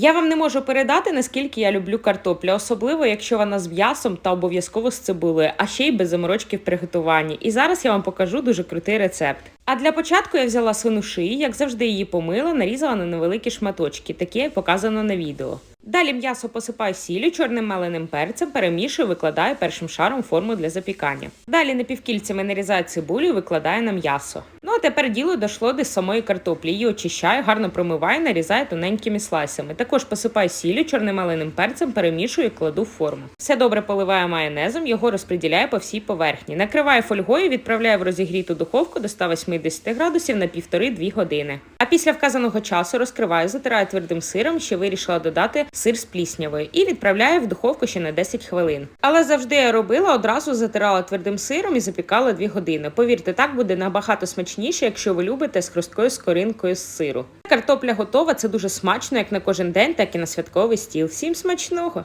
Я вам не можу передати, наскільки я люблю картоплю, особливо якщо вона з м'ясом та обов'язково з цибулею, а ще й без заморочки в приготуванні. І зараз я вам покажу дуже крутий рецепт. А для початку я взяла свину шиї, як завжди її помила, нарізала на невеликі шматочки, такі як показано на відео. Далі м'ясо посипаю сіллю, чорним меленим перцем, перемішую, викладаю першим шаром форму для запікання. Далі напівкільцями нарізаю цибулю і викладаю на м'ясо. Ну а тепер діло дійшло до самої картоплі. Її очищаю, гарно промиваю, нарізаю тоненькими слайсами. Також посипаю сіллю, чорним маленим перцем, перемішую і кладу в форму. Все добре поливаю майонезом, його розподіляю по всій поверхні. Накриваю фольгою, відправляю в розігріту духовку до 180 градусів на 1,5-2 години. Після вказаного часу розкриваю, затираю твердим сиром, ще вирішила додати сир з пліснявою і відправляю в духовку ще на 10 хвилин. Але завжди я робила одразу затирала твердим сиром і запікала 2 години. Повірте, так буде набагато смачніше, якщо ви любите з хрусткою скоринкою з сиру. Картопля готова, це дуже смачно як на кожен день, так і на святковий стіл. Всім смачного!